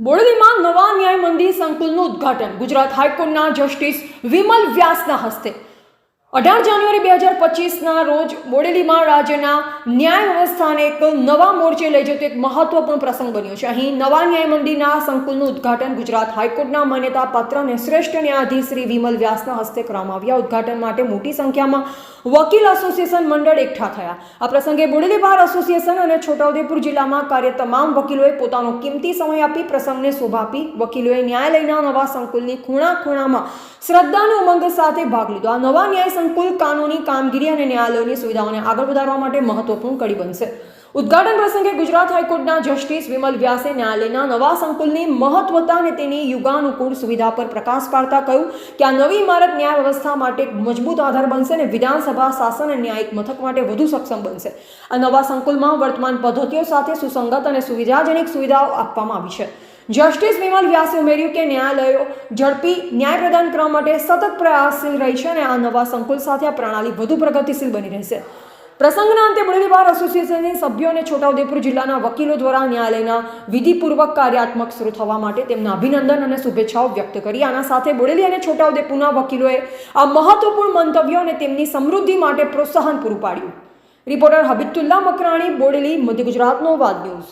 બોડેલીમાં નવા ન્યાય મંદિર સંકુલનું ઉદ્ઘાટન ગુજરાત હાઈકોર્ટના જસ્ટિસ વિમલ વ્યાસના હસ્તે. અઢાર જાન્યુઆરી બે હજાર પચીસના રોજ બોડેલીમાં રાજ્યના ન્યાય વ્યવસ્થાને એક નવા મોરચે લઈ જતો એક મહત્વપૂર્ણ પ્રસંગ બન્યો છે. અહીં નવા ન્યાય મંદિરના સંકુલનું ઉદ્ઘાટન ગુજરાત હાઈકોર્ટના માન્યતા પત્ર અને શ્રેષ્ઠ ન્યાયાધીશ શ્રી વિમલ વ્યાસના હસ્તે કરવામાં આવ્યા. ઉદ્ઘાટન માટે મોટી સંખ્યામાં વકીલ એસોસિએશન મંડળ એકઠા થયા. આ પ્રસંગે બોડેલી બાર એસોસિએશન અને છોટાઉદેપુર જિલ્લામાં કાર્ય તમામ વકીલોએ પોતાનો કિંમતી સમય આપી, પ્રસંગને શોભા આપી, વકીલોએ ન્યાયાલયના નવા સંકુલની ખૂણા ખૂણામાં શ્રદ્ધાનો ઉમંગ સાથે ભાગ લીધો. આ નવા ન્યાય સંકુલ કાનૂની કામગીરી અને ન્યાયાલયોની સુવિધાઓને આગળ વધારવા માટે મહત્વપૂર્ણ કડી બનશે. ઉદ્ઘાટન પ્રસંગે ગુજરાત હાઈકોર્ટના જસ્ટિસ વિમલ વ્યાસે ન્યાયાલયના નવા સંકુલની મહત્વતા અને તેની યુગાનુકૂળ સુવિધા પર પ્રકાશ પાડતા કહ્યું કે આ નવી ઇમારત ન્યાય વ્યવસ્થા માટે એક મજબૂત આધાર બનશે અને વિધાનસભા શાસન અને ન્યાયિક મથક માટે વધુ સક્ષમ બનશે. આ નવા સંકુલમાં વર્તમાન પદ્ધતિઓ સાથે સુસંગત અને સુવિધાજનક સુવિધાઓ આપવામાં આવી છે. જસ્ટિસ વિમલ વ્યાસે ઉમેર્યું કે ન્યાયાલયો ઝડપી ન્યાય પ્રદાન કરવા માટે સતત પ્રયાસશીલ રહી છે અને આ નવા સંકુલ સાથે આ પ્રણાલી વધુ પ્રગતિશીલ બની રહેશે. પ્રસંગના અંતે બોડેલી બાર એસોસિએશનની સભ્યો અને છોટાઉદેપુર જિલ્લાના વકીલો દ્વારા ન્યાયાલયના વિધિપૂર્વક કાર્યાત્મક શરૂ થવા માટે તેમના અભિનંદન અને શુભેચ્છાઓ વ્યક્ત કરી. આના સાથે બોડેલી અને છોટાઉદેપુરના વકીલોએ આ મહત્વપૂર્ણ મંતવ્યો અને તેમની સમૃદ્ધિ માટે પ્રોત્સાહન પૂરું પાડ્યું. રિપોર્ટર હબીબતુલ્લા મકરાણી, બોડેલી, મધ્ય ગુજરાતનો વાદ ન્યૂઝ.